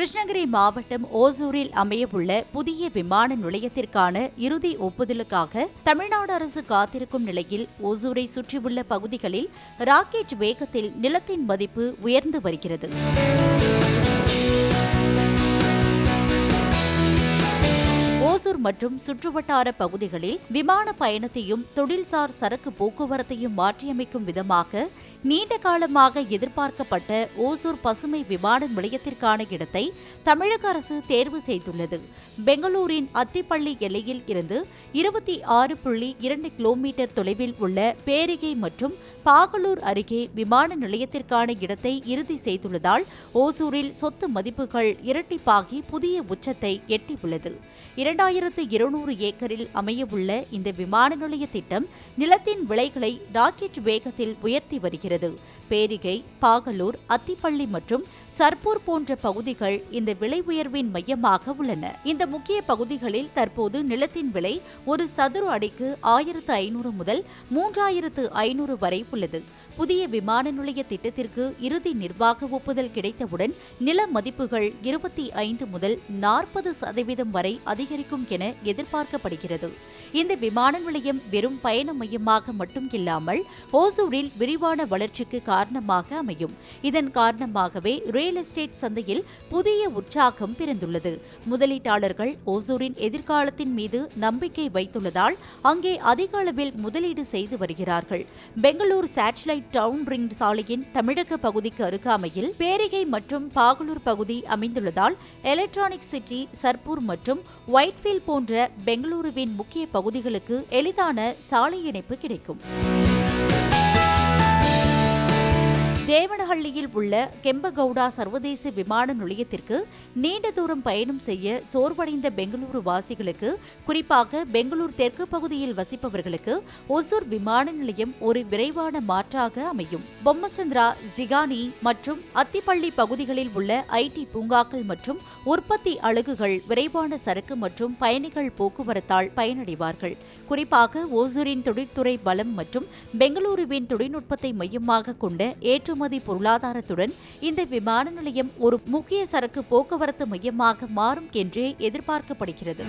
கிருஷ்ணகிரி மாவட்டம் ஓசூரில் அமையவுள்ள புதிய விமான நிலையத்திற்கான இறுதி ஒப்புதலுக்காக தமிழ்நாடு அரசு காத்திருக்கும் நிலையில் ஓசூரை சுற்றியுள்ள பகுதிகளில் ராக்கெட் வேகத்தில் நிலத்தின் மதிப்பு உயர்ந்து வருகிறது. மற்றும் சுற்றுவட்டார பகுதிகளில் விமான பயணத்தையும் தொழில்சார் சரக்கு போக்குவரத்தையும் மாற்றியமைக்கும் விதமாக நீண்ட காலமாக எதிர்பார்க்கப்பட்ட ஓசூர் பசுமை விமான நிலையத்திற்கான இடத்தை தமிழக அரசு தேர்வு செய்துள்ளது. பெங்களூரின் அத்திப்பள்ளி எல்லையில் இருந்து இருபத்தி ஆறு புள்ளி இரண்டு கிலோமீட்டர் தொலைவில் உள்ள பேரிகை மற்றும் பாகலூர் அருகே விமான நிலையத்திற்கான இடத்தை இறுதி செய்துள்ளதால் ஓசூரில் சொத்து மதிப்புகள் இரட்டிப்பாகி புதிய உச்சத்தை எட்டியுள்ளது. இரண்டாயிரத்து இருநூறு ஏக்கரில் அமையவுள்ள இந்த விமான நிலைய திட்டம் நிலத்தின் விலைகளை ராக்கெட் வேகத்தில் உயர்த்தி வருகிறது. பேரிகை பாகலூர் அத்திப்பள்ளி மற்றும் சர்பூர் போன்ற பகுதிகள் இந்த விலை உயர்வின் மையமாக உள்ளன. இந்த முக்கிய பகுதிகளில் தற்போது நிலத்தின் விலை ஒரு சதுர அடிக்கு ஆயிரத்து ஐநூறு முதல் மூன்றாயிரத்து ஐநூறு வரை உள்ளது. புதிய விமான நிலைய திட்டத்திற்கு இறுதி நிர்வாக ஒப்புதல் கிடைத்தவுடன் நில மதிப்புகள் இருபத்தி ஐந்து முதல் நாற்பது சதவீதம் வரை அதிகரிக்கும் என எதிர்பார்க்கப்படுகிறது. இந்த விமான நிலையம் வெறும் பயண மையமாக மட்டும் இல்லாமல் ஓசூரில் விரிவான வளர்ச்சிக்கு காரணமாக அமையும். இதன் காரணமாகவே ரியல் எஸ்டேட் சந்தையில் புதிய உற்சாகம் பிறந்துள்ளது. முதலீட்டாளர்கள் ஓசூரின் எதிர்காலத்தின் மீது நம்பிக்கை வைத்துள்ளதால் அங்கே அதிக அளவில் முதலீடு செய்து வருகிறார்கள். பெங்களூர் சேட்டலைட் டவுன் ரிங் சாலையின் தமிழக பகுதிக்கு அருகாமையில் பேரிகை மற்றும் பாகலூர் பகுதி அமைந்துள்ளதால் எலக்ட்ரானிக் சிட்டி சர்பூர் மற்றும் ஒயிட்ஃபீல் போன்ற பெங்களூருவின் முக்கிய பகுதிகளுக்கு எளிதான சாலை இணைப்பு கிடைக்கும். தேவனஹள்ளியில் உள்ள கெம்பகவுடா சர்வதேச விமான நிலையத்திற்கு நீண்ட தூரம் பயணம் செய்ய சோர்வடைந்த பெங்களூரு வாசிகளுக்கு குறிப்பாக பெங்களூர் தெற்கு பகுதியில் வசிப்பவர்களுக்கு ஒசூர் விமான நிலையம் ஒரு விரைவான மாற்றாக அமையும். பொம்மசந்திரா ஜிகானி மற்றும் அத்திப்பள்ளி பகுதிகளில் உள்ள ஐடி பூங்காக்கள் மற்றும் உற்பத்தி அலகுகள் விரைவான சரக்கு மற்றும் பயணிகள் போக்குவரத்தால் பயனடைவார்கள். குறிப்பாக ஓசூரின் தொழிற்துறை பலம் மற்றும் பெங்களூருவின் தொழில்நுட்பத்தை மையமாக கொண்ட ஏற்றுமதி பொருளாதாரத்துடன் இந்த விமான நிலையம் ஒரு முக்கிய சரக்கு போக்குவரத்து மையமாக மாறும் என்றே எதிர்பார்க்கப்படுகிறது.